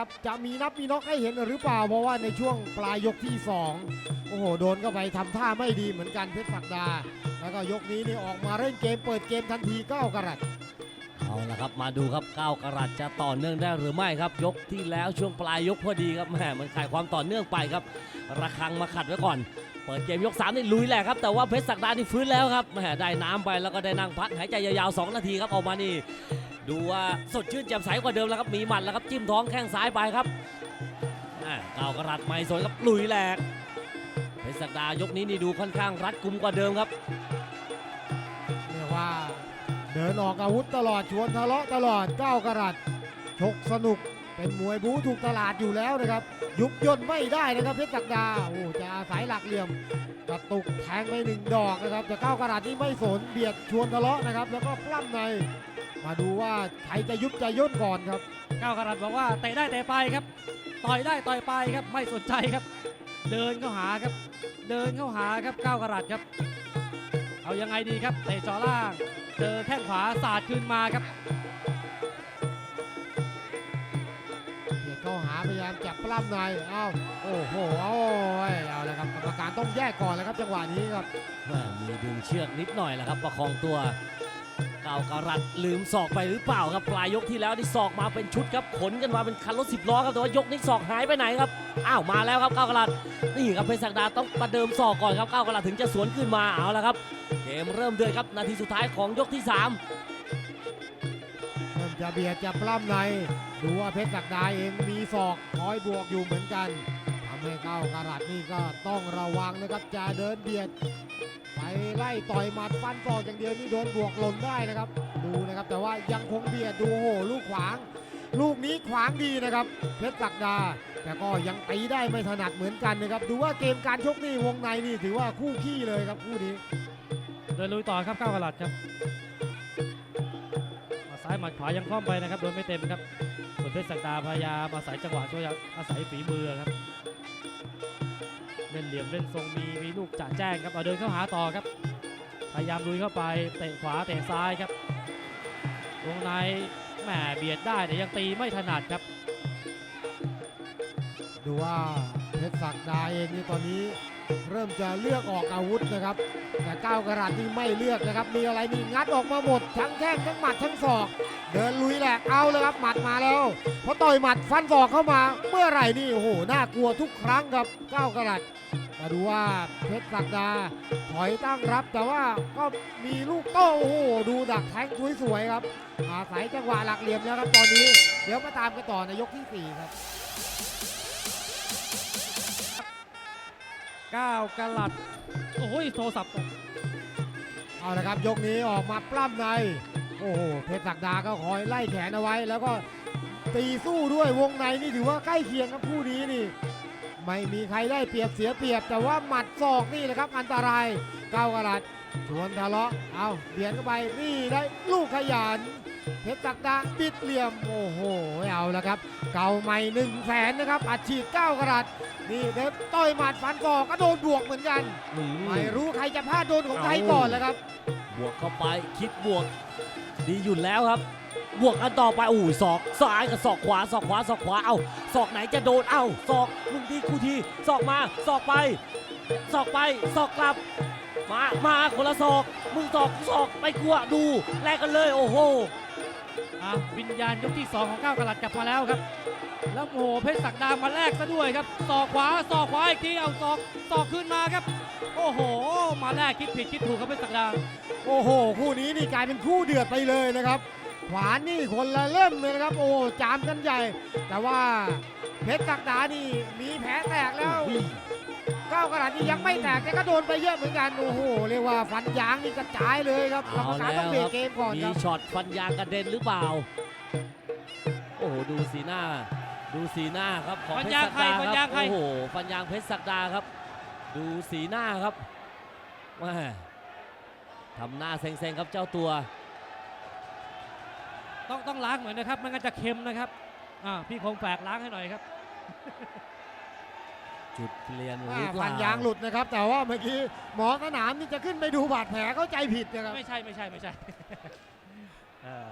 ครับจะมีนับมีน็อกให้เห็นหรือเปล่า เพราะว่าในช่วงปลายยกที่ 2 โอ้โห โดนเข้าไปทำท่าไม่ดีเหมือนกันเพชรศักดา แล้วก็ยกนี้นี่ออกมาเล่นเกมเปิดเกมทันที9กระดับ ละครับมาดูครับก้าวกรัตจะต่อเนื่องได้หรือไม่ครับ ยกที่แล้วช่วงปลายยกพอดีครับแหมมันขาดความต่อเนื่องไปครับระคังมาขัดไว้ก่อน เปิดเกมยก3นี่ลุยแหละครับ แต่ว่าเพชรศักดานี่ฟื้นแล้วครับแหมได้น้ำไปแล้วก็ได้นั่งพักหายใจยาวๆ 2 นาทีครับออกมานี่ ดูว่าสดชื่นแจ่มใสกว่าเดิมแล้วครับมีหมัดแล้วครับจิ้มท้องแข้งซ้ายไปครับก้าวกรัตไม่สวยครับลุยแหลกเพชรศักดายกนี้นี่ดูค่อนข้างรัดกุมกว่าเดิมครับ เดินออกอาวุธตลอดชวนทะเลาะตลอด9กรัตชกสนุกเป็นมวยบู๊ถูกตลาดอยู่แล้วนะครับ ยุบย่นไม่ได้นะครับเพชรศักดาโอ้จะอาศัยหลักเหลี่ยมกระตุกแทงไปหนึ่งดอกนะครับแต่9กรัตนี่ไม่สนเบียดชวนทะเลาะนะครับ แล้วก็ปล้ำใน มาดูว่าใครจะยุบจะย่นก่อนครับก้าวกรัตบอกว่าเตะได้เตะไปครับ ต่อยได้ต่อยไปครับไม่สนใจครับ เดินเข้าหาครับ เดินเข้าหาครับก้าวกรัตครับ เอายังไงดีครับเตะจ่อล่าง เจอแข้งขวาสาดขึ้นมาครับเบียดเข้าหาพยายามจับปล้ำในเอ้าโอ้โหเอาเอาแล้วครับกรรมการต้องแยกก่อนแล้วครับจังหวะนี้ครับแม่มีดึงเชือกนิดหน่อยแหละครับประคองตัว เก่ากระรัดลืมศอกไปหรือเปล่าครับปลายยกที่แล้วที่ศอกมาเป็นชุดครับขนกันมาเป็นคันรถสิบล้อครับแต่ว่ายกนี้ศอกหายไปไหนครับอ้าวมาแล้วครับเก้ากระรัดนี่ครับเพชรศักดาต้องประเดิมศอกก่อนครับเก้ากระรัดถึงจะสวนขึ้นมาเอาละครับเกมเริ่มเดือดครับนาทีสุดท้ายของยกที่สามเริ่มจะเบียดจะปล้ำในดูว่าเพชรศักดาเองมีศอกคอยบวกอยู่เหมือนกัน ให้เข้ากระรัดนี่ก็ต้องระวังนะครับจะเดินเบียดไปไล่ต่อยหมัดฟันศอกอย่างเดียวนี่โดนบวกหล่นได้นะครับ ดูนะครับแต่ว่ายังคงเบียดดูโหลูกขวาง ลูกนี้ขวางดีนะครับเพชรศักดา แต่ก็ยังตีได้ไม่ถนัดเหมือนกันนะครับ ดูว่าเกมการชกนี่วงในนี่ถือว่าคู่ขี้เลยครับคู่นี้ เดินลุยต่อครับก้าวกรัตครับมาซ้ายหมัดขวายังคล่อมไปนะครับโดนไม่เต็มครับส่วนเพชรศักดาพยายามอาศัยจังหวะช่วยอาศัยฝีมือครับ ล่นเหลี่ยมเล่นทรงมีมีลูกจ่าแจ้งครับเอาเดินเข้าหาต่อครับ พยายามลุยเข้าไปเตะขวาเตะซ้ายครับวงในแหมเบียดได้แต่ยังตีไม่ถนัดครับ ดูว่าเพชรศักดาเองนี่ตอนนี้ เริ่มจะเลือกออกอาวุธนะครับ แต่ก้าวกระดนี่ไม่เลือกนะครับ มีอะไรนี่งัดออกมาหมด ทั้งแข้งทั้งหมัดทั้งศอก เดินลุยแหลกเอาเลยครับหมัดมาแล้วพอต่อยหมัดฟันศอกเข้ามาเมื่อไหร่นี่โอ้โหน่ากลัวทุกครั้งครับก้าวกระดมาดูว่าเพชรศักดาถอยตั้งรับแต่ว่าก็มีลูกโต้โอ้โหดูดักแทงสวยๆครับอาศัยจังหวะหลักเหลี่ยมแล้วครับตอนนี้ เดี๋ยวมาตามกันต่อในยกที่สี่ครับ ก้าวกลัด โอ้ยโทรศัพท์ตกเอาละครับยกนี้ออกมาปล้ำใน โอ้โหเพชรศักดาก็คอยไล่แขนเอาไว้ แล้วก็ตีสู้ด้วยวงในนี่ถือว่าใกล้เคียงครับคู่นี้นี่ ไม่มีใครได้เปรียบเสียเปรียบ แต่ว่าหมัดศอกนี่แหละครับ อันตรายก้าวกระดัดชวนทะเลาะเอาเบียดเข้าไปนี่ได้ลูกขยัน เพชรศักดาปิดเหลี่ยม โอ้โห เอาละครับ เก่าใหม่หนึ่งแสนนะครับ อัดฉีดเก้ากระดัดนี่เด็บต่อยหมัดฟันศอกก็โดนบวกเหมือนกัน อืมไม่รู้ใครจะพลาดโดนของใครก่อนแล้วครับ บวกเข้าไปคิดบวก ดีอยู่แล้วครับ บวกกันต่อไปอู้ยศอกซ้ายกับศอกขวาศอกขวาศอกขวาเอ้าศอกไหนจะโดนเอ้าศอกลุงทีคู่ทีศอกมาศอกไปศอกไปศอกกลับ มามาคนละศอกมึงศอกศอกไม่กลัวดูแลกกันเลยโอ้โห อะวิญญาณยกที่ 2 ของก้าวกลัดกลับมาแล้วครับ แล้วโอ้โหเพชรศักดามาแลกซะด้วยครับศอกขวาศอกขวาอีกทีเอาศอกศอกขึ้นมาครับ โอ้โห มาแลกคิดผิดคิดถูกครับเพชรศักดาโอ้โห คู่นี้นี่กลายเป็นคู่เดือดไปเลยนะครับ ขวานนี่คนละเล่มเลยนะครับ โอ้จามกันใหญ่ แต่ว่าเพชรศักดานี่มีแผลแตกแล้ว ก้าวกระดาษนี่ยังไม่แตกแต่ก็โดนไปเยอะเหมือนกันโอ้โหเรียกว่าฟันยางนี่กระจายเลยครับกรรมการต้องเบรกเกมก่อนมีครับช็อตฟันยางกระเด็นหรือเปล่า โอ้โหดูสีหน้า ดูสีหน้าครับของฟันเพชรยางศักใครดาฟันคยารังบใคร โอ้โหฟันยางเพชรศักดาครับ ดูสีหน้าครับแม่ทำหน้าเซ็งๆครับเจ้าตัว ต้องต้องล้างหน่อยนะครับไม่งั้นจะเค็มนะครับอ่าพี่คงแฝกล้างให้หน่อยครับ จุดเปลี่ยนหรืออ่าเปฟัล่านยางหลุดนะครับ แต่ว่าเมื่อกี้หมอสนามนี่จะขึ้นไปดูบาดแผลเข้าใจผิดนะครับ ไม่ใช่ไม่ใช่ไม่ใช่เออ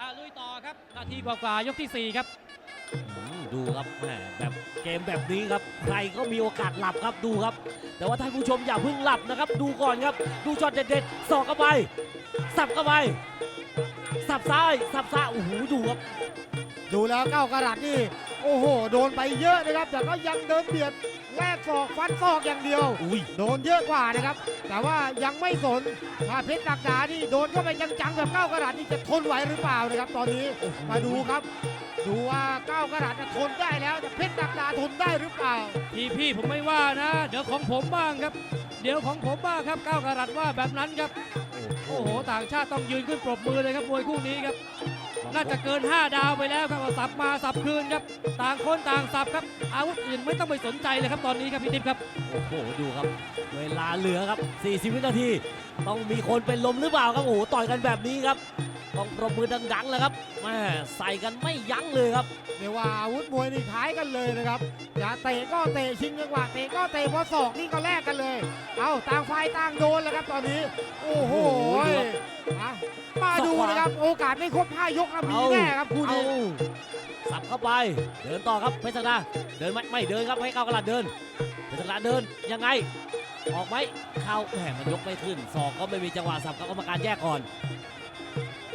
อะลุยต่อครับ นาทีกว่าๆยกที่ 4 ครับอืมดูครับแหมแบบเกมแบบนี้ครับ ใครก็มีโอกาสหลับครับดูครับ แต่ว่าท่านผู้ชมอย่าเพิ่งหลับนะครับ ดูก่อนครับ ดูช็อตเด็ดๆสอกเข้าไป สับเข้าไป สับซ้าย สับซ้ายโอ้โหดูครับ ดูแล้วเก้ากรัตนี่ โอ้โห โดนไปเยอะนะครับ แต่ก็ยังเดินเบียดแลกศอกฟันศอกอย่างเดียว อุ้ยโดนเยอะกว่านะครับ แต่ว่ายังไม่สนถ้าเพชรดักดานี่โดนเข้าไปจังๆแบบเก้ากระดาษนี่จะทนไหวหรือเปล่านะครับ ตอนนี้มาดูครับ ดูว่าเก้ากระดาษจะทนได้แล้วแต่เพชรดักดาทนได้หรือเปล่า พี่พี่ผมไม่ว่านะ เดี๋ยวของผมบ้างครับ เดี๋ยวของผมบ้างครับก้าวกรัตว่าแบบนั้นครับ โอ้โอ้โหโห ต่างชาติต้องยืนขึ้นปรบมือเลยครับมวยคู่นี้ครับ น่าจะเกิน 5 ดาวไปแล้วครับเอาสับมาสับคืนครับ ต่างคนต่างสับครับ อาวุธอื่นไม่ต้องไปสนใจเลยครับตอนนี้ครับพี่ติ๊บครับ โอ้โหดูครับ เวลาเหลือครับ 40 วินาที ต้องมีคนเป็นลมหรือเปล่าครับโอ้โหต่อยกันแบบนี้ครับ ต้องปรบมือดังๆแล้วครับแม่ใส่กันไม่ยั้งเลยครับเรียกว่าอาวุธมวยนี่คล้ายกันเลยนะครับอย่าเตะก็เตะชิงจังหวะเตะก็เตะเพราะศอกนี่ก็แลกกันเลย เอาต่างฝ่ายต่างโดนแล้วครับตอนนี้ โอ้โหโอ้โหดูครับอะมาดูนะครับโอกาสไม่ครบ5ยกนะมีเอาแน่ครับคู่เอานี้สับเข้าไป เดินต่อครับเพชรศักดาเดินไหมไม่เดินครับให้ก้าวกระดาษเดินเพชรศักดาเดินยังไงออกไหมเข้าแหมมันยกไม่ขึ้นศอกก็ไม่มีจังหวะสับครับกรรมการแยกก่อน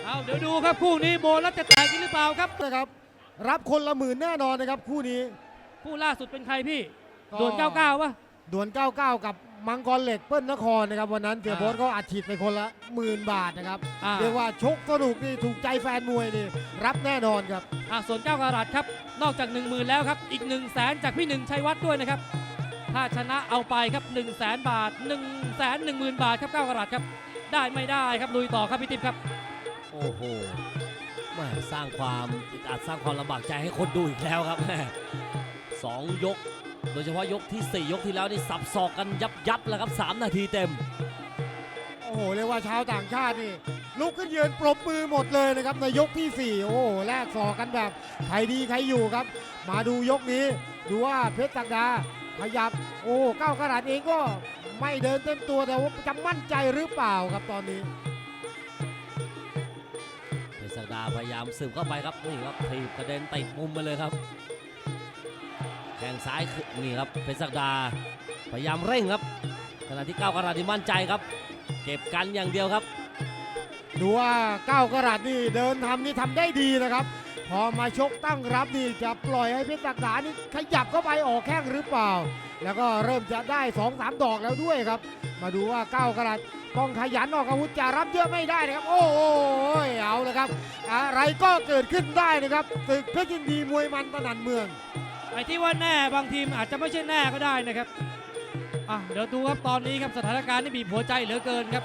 เอาเดี๋ยวดูครับคู่นี้โบนัสจะแตกจริงหรือเปล่าครับ นะครับ รับคนละหมื่นแน่นอนนะครับ คู่นี้ คู่ล่าสุดเป็นใครพี่ก็ โดน99วะดวล 99 กับมังกรเหล็กเปิ้ลนครนะครับวันนั้นเสียอ่าโบสก็อัดฉีดไปคนละหมื่นบาทนะครับ อ่า เรียกว่าชกสนุกนี่ถูกใจแฟนมวยนี่รับแน่นอนครับ อ่าส่วน9กรัตครับ นอกจาก1 0,000แล้วครับ อีก1 0 0 0 0แสนจากพี่หนึ่งชัยวัฒน์ด้วยนะครับ ถ้าชนะเอาไปครับ1 0 0 0 0แสนบาท1 1 0 0 0 0 บาทครับ9กรัตครับ ได้ไม่ได้ครับลุยต่อครับพี่ติ๊บครับโอ้โหแม่สร้างความอึดอัดสร้างความลำบากใจให้คนดูอีกแล้วครับแม่สองยก โดยเฉพาะยกที่ 4 ยกที่แล้วนี่สับศอกกันยับยับแล้วครับ 3 นาทีเต็ม โอ้โหเรียกว่าชาวต่างชาตินี่ลุกขึ้นยืนปรบมือหมดเลยนะครับในยกที่ 4 โอ้โหแลกศอกกันแบบใครดีใครอยู่ครับ มาดูยกนี้ดูว่าเพชรตักดาขยับโอ้ก้ากระดาษเองก็ไม่เดินเต็มตัวแต่ว่าจะมั่นใจหรือเปล่าครับตอนนี้ ศักดาพยายามสืบเข้าไปครับนี่ครับถีบกระเด็นติดมุมไปเลยครับแข่งซ้ายนี่ครับเพชรศักดาพยายามเร่งครับขณะที่ก้าวกระดาษที่มั่นใจครับ เก็บกันอย่างเดียวครับ ดูว่าก้าวกระดาษนี่เดินทำนี่ทำได้ดีนะครับ พอมาชกตั้งรับนี่จะปล่อยให้เพชรตักดานี่ขยับเข้าไปออกแข้งหรือเปล่า แล้วก็เริ่มจะได้2อสามดอกแล้วด้วยครับ มาดูว่าก้าวกระดาษต้องขยันออกอาวุธจะรับเยอะไม่ได้นะครับ โอ้โหเอาเลยครับ อะไรก็เกิดขึ้นได้นะครับศึกเพชรยินดีมวยมันตะนันเมืองไอ้ที่ว่าแน่บางทีมอาจจะไม่ใช่แน่ก็ได้นะครับอะเดี๋ยวดูครับตอนนี้ครับสถานการณ์นี่บีบหัวใจเหลือเกินครับ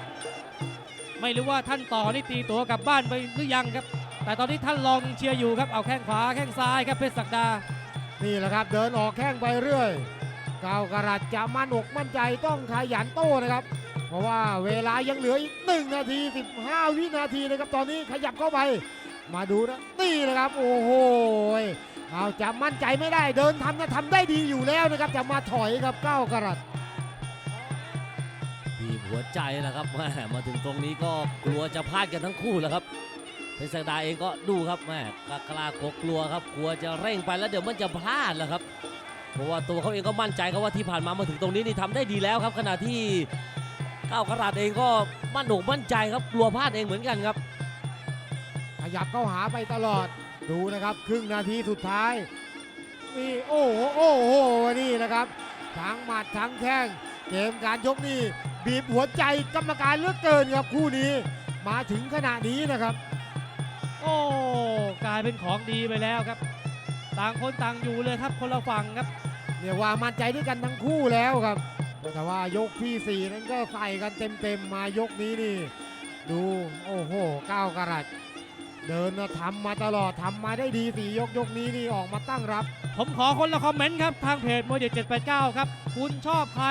ไม่รู้ว่าท่านต่อนี่ตีตัวกลับบ้านไปหรือยังครับ แต่ตอนนี้ท่านลองเชียร์อยู่ครับเอาแข้งขวาแข้งซ้ายครับเพชรศักดา นี่แหละครับ เดินออกแข้งไปเรื่อยก้าวกระดาษจะมั่นอกมั่นใจต้องขยันโต้นะครับ เพราะว่าเวลายังเหลืออีก 1 นาที 15 วินาทีนะครับ ตอนนี้ขยับเข้าไป มาดูนะ นี่นะครับ โอ้โหเอาจะมั่นใจไม่ได้เดินทำนะทำได้ดีอยู่แล้วนะครับ จะมาถอยครับก้าวกระดาษบีบหัวใจแหละครับแม่มาถึงตรงนี้ก็กลัวจะพลาดกันทั้งคู่แหล้วครับ เพชรศักดาเองก็ดูครับแม่กล้ากกลัวครับกลัวจะเร่งไปแล้วเดี๋ยวมันจะพลาดแหละครับ เพราะว่าตัวเขาเองก็มั่นใจครับว่าที่ผ่านมามาถึงตรงนี้นี่ทำได้ดีแล้วครับ ขณะที่ก้าวกระดาษเองก็มั่นอกมั่นใจครับกลัวพลาดเองเหมือนกันครับ ขยับเข้าหาไปตลอดดูนะครับ ครึ่งนาทีสุดท้ายนี่โอ้โหโอ้โหนี่นะครับทั้งหมัดทั้งแข้งเกมการชกนี่บีบหัวใจกรรมการเลือกเกินครับคู่นี้ มาถึงขณะนี้นะครับ อ้กลายเป็นของดีไปแล้วครับ ต่างคนต่างอยู่เลยครับคนละฝั่งครับเรียกว่ามั่นใจด้วยกันทั้งคู่แล้วครับ แต่ว่ายกที่ 4 นั้นก็ใส่กันเต็มๆมายกนี้นี่ ดูโอ้โหก้าวกระดัดเดินนะทำมาตลอดทำมาได้ดีสี่ยกยกนี้นี่ออกมาตั้งรับ ผมขอคนละคอมเมนต์ครับ ทางเพจมวยเด็ด789ครับ คุณชอบใคร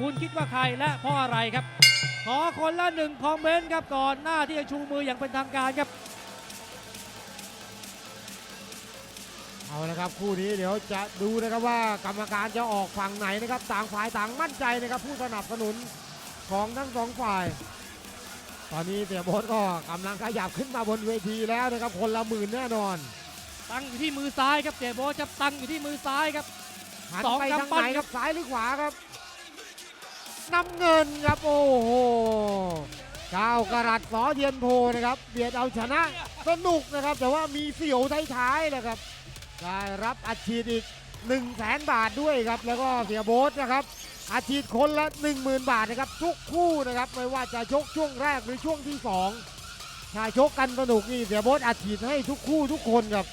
คุณคิดว่าใครและเพราะอะไรครับ ขอคนละหนึ่งคอมเมนต์ครับก่อนหน้าที่จะชูมืออย่างเป็นทางการครับ เอาละครับคู่นี้เดี๋ยวจะดูนะครับว่ากรรมการจะออกฝั่งไหนนะครับต่างฝ่ายต่างมั่นใจนะครับผู้สนับสนุนของทั้งสองฝ่าย ตอนนี้เสียโบดก็กำลังขยับขึ้นมาบนเวทีแล้วนะครับคนละหมื่นแน่นอน ตังค์อยู่ที่มือซ้ายครับเสียโบ๊ทครับตังค์อยู่ที่มือซ้ายครับ หันสองไปทางกำปั้นไหนครับซ้ายหรือขวาครับน้ำเงินครับโอ้โหเก้ากรัตสอเทียนโพนะครับเบียดเอาชนะสนุกนะครับ แต่ว่ามีเสียวท้ายๆนะครับ ได้รับอัดฉีดอีก1 0 0 0 0แสนบาทด้วยครับ แล้วก็เสียโบสนะครับอาชีพคนละ 10,000 บาทนะครับทุกคู่นะครับไม่ว่าจะชกช่วงแรกหรือช่วงที่2ถ้าชกกันสนุกนี่เสียโบ๊ทอาชีพให้ทุกคู่ทุกคนครับ